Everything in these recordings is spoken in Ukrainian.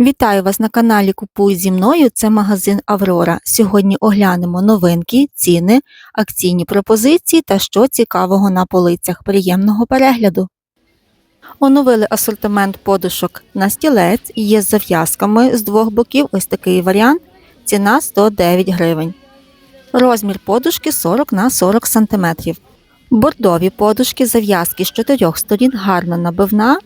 Вітаю вас на каналі Купуй зі мною. Це магазин Аврора. Сьогодні оглянемо новинки, ціни, акційні пропозиції та що цікавого на полицях. Приємного перегляду. Оновили асортимент подушок на стілець. Є з зав'язками з двох боків. Ось такий варіант. Ціна 109 гривень. Розмір подушки 40 на 40 см. Бордові подушки зав'язки з чотирьох сторін гарно набивна.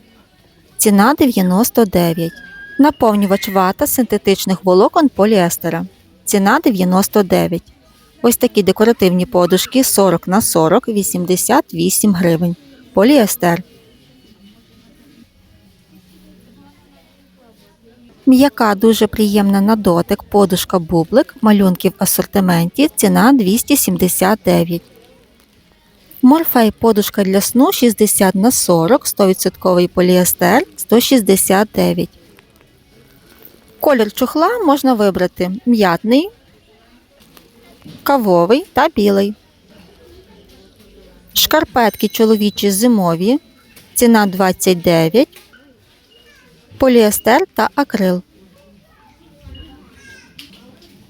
Ціна 99 Наповнювач вата синтетичних волокон поліестера. Ціна 99. Ось такі декоративні подушки 40 на 40 88 гривень. Поліестер. М'яка дуже приємна на дотик подушка бублик, малюнки в асортименті, ціна 279. Морфей подушка для сну 60 на 40 100% поліестер 169. Колір чохла можна вибрати м'ятний, кавовий та білий. Шкарпетки чоловічі зимові. Ціна 29, поліестер та акрил.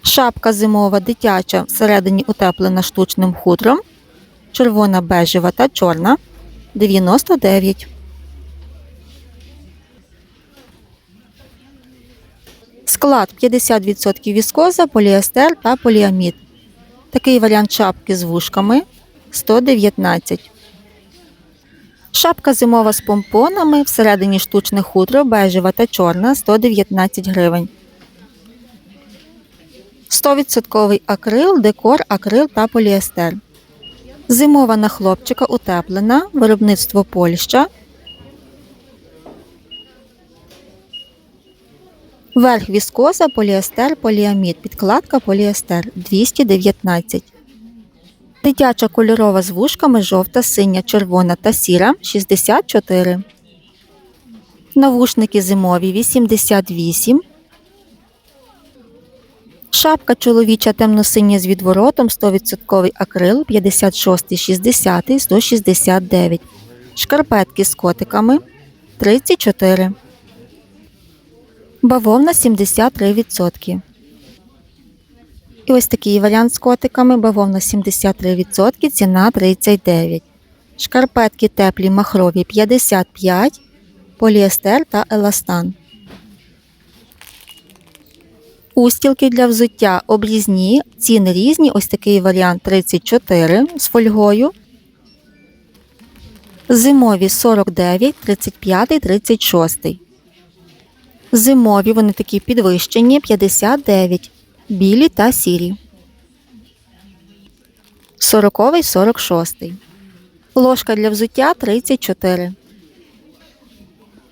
Шапка зимова дитяча всередині утеплена штучним хутром. Червона бежева та чорна 99. Склад 50% віскоза, поліестер та поліамід. Такий варіант шапки з вушками 119. Шапка зимова з помпонами, всередині штучне хутро, бежева та чорна 119 гривень. 100% акрил, декор, акрил та поліестер. Зимова на хлопчика утеплена, виробництво Польща Верх віскоза, поліестер, поліамід, підкладка поліестер 219. Дитяча кольорова з вушками жовта, синя, червона та сіра 64. Навушники зимові 88. Шапка чоловіча темно-синя з відворотом 100% акрил 56, 60, 169. Шкарпетки з котиками 34. Бавовна 73%. І ось такий варіант з котиками. Бавовна 73%, ціна 39. Шкарпетки теплі махрові 55, поліестер та еластан. Устілки для взуття обрізні, ціни різні. Ось такий варіант 34 з фольгою. Зимові 49, 35, 36. Зимові вони такі підвищені 59, білі та сірі. 40 46. Ложка для взуття 34.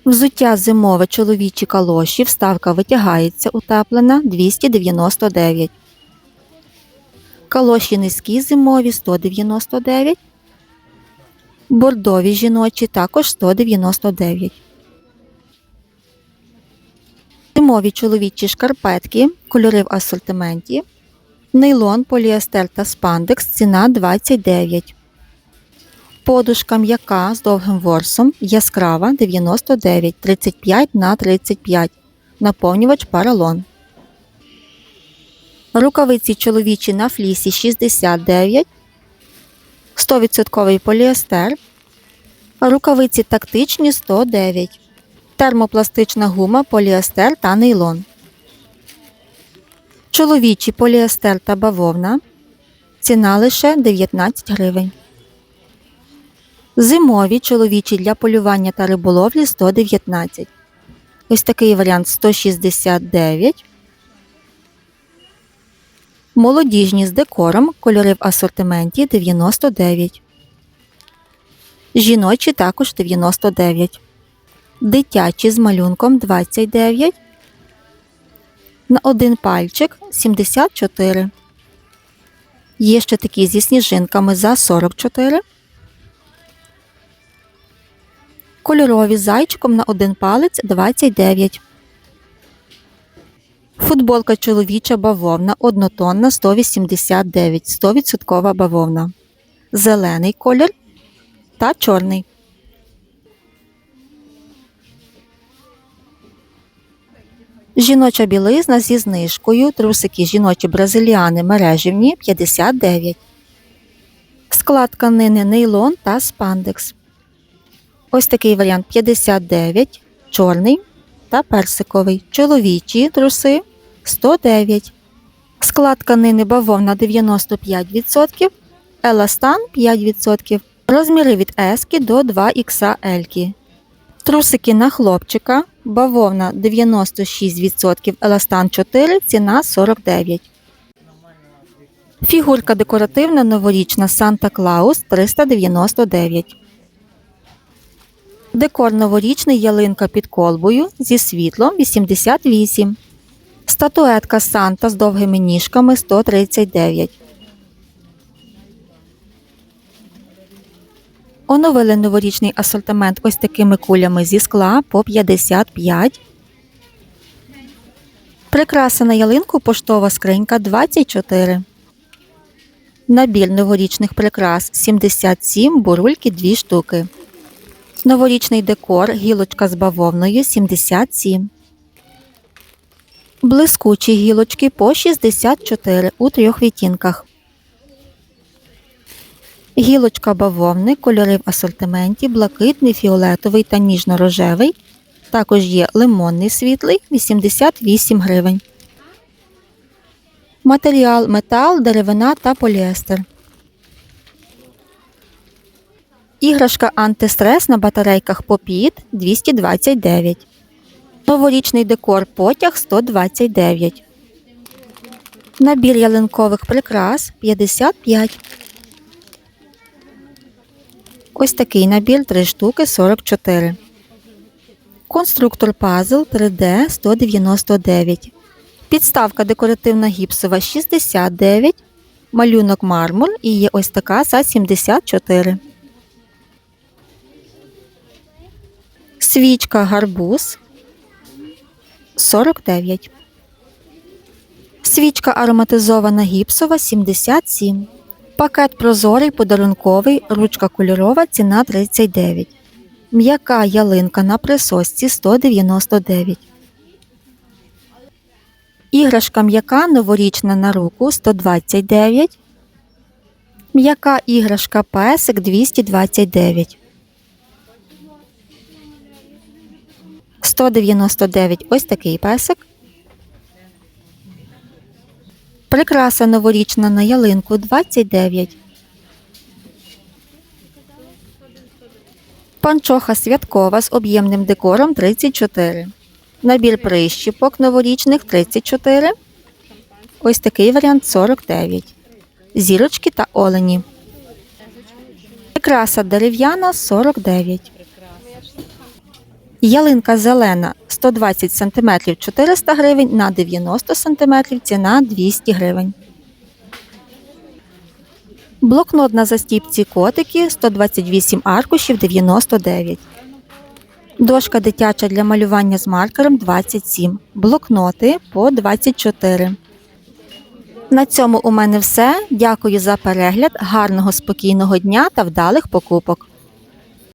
Взуття зимове чоловічі калоші. Вставка витягається утеплена 299. Калоші низькі зимові 199. Бордові жіночі також 199. Зимові чоловічі шкарпетки, кольори в асортименті, нейлон, поліестер та спандекс, ціна 29. Подушка м'яка з довгим ворсом, яскрава 99, 35 на 35. Наповнювач паралон. Рукавиці чоловічі на флісі 69, 100% поліестер. Рукавиці тактичні 109 термопластична гума, поліестер та нейлон. Чоловічі поліестер та бавовна. Ціна лише 19 гривень. Зимові чоловічі для полювання та риболовлі 119. Ось такий варіант 169. Молодіжні з декором. Кольори в асортименті 99. Жіночі також 99 дитячі з малюнком 29, на один пальчик 74. Є ще такі зі сніжинками за 44. Кольорові зайчиком на один палець 29. Футболка чоловіча бавовна однотонна 189, 100% бавовна. Зелений колір та чорний. Жіноча білизна зі знижкою, трусики жіночі бразиліани мережівні 59. Склад тканини нейлон та спандекс. Ось такий варіант 59, чорний та персиковий. Чоловічі труси 109. Склад тканини бавовна 95%, еластан 5%. Розміри від S до 2XL. Трусики на хлопчика, бавовна 96%, еластан 4, ціна 49. Фігурка декоративна новорічна Санта Клаус 399. Декор новорічний ялинка під колбою зі світлом 88. Статуетка Санта з довгими ніжками 139. Оновили новорічний асортимент ось такими кулями зі скла по 55. Прикраса на ялинку поштова скринька 24. Набір новорічних прикрас 77, бурульки 2 штуки. Новорічний декор, гілочка з бавовною 77. Блискучі гілочки по 64 у трьох відтінках. Гілочка бавовни, кольори в асортименті, блакитний, фіолетовий та ніжно-рожевий. Також є лимонний світлий 88 гривень. Матеріал метал, деревина та поліестер. Іграшка антистрес на батарейках попіт 229. Новорічний декор потяг 129. Набір ялинкових прикрас 55. Ось такий набір 3 штуки 44. Конструктор пазл 3D 199. Підставка декоративна гіпсова 69. Малюнок мармур і є ось така за 74. Свічка гарбуз 49. Свічка ароматизована гіпсова 77. Пакет прозорий подарунковий, ручка кольорова, ціна 39. М'яка ялинка на присосці 199. Іграшка м'яка новорічна на руку 129. М'яка іграшка песик 229. 199 ось такий песик. Прикраса новорічна на ялинку 29. Панчоха святкова з об'ємним декором 34. Набір прищіпок новорічних 34. Ось такий варіант 49. Зірочки та олені. Прикраса дерев'яна 49. Ялинка зелена 120 см 400 гривень на 90 см ціна 200 гривень. Блокнот на застіпці котики 128 аркушів 99. Дошка дитяча для малювання з маркером 27. Блокноти по 24. На цьому у мене все. Дякую за перегляд. Гарного спокійного дня та вдалих покупок.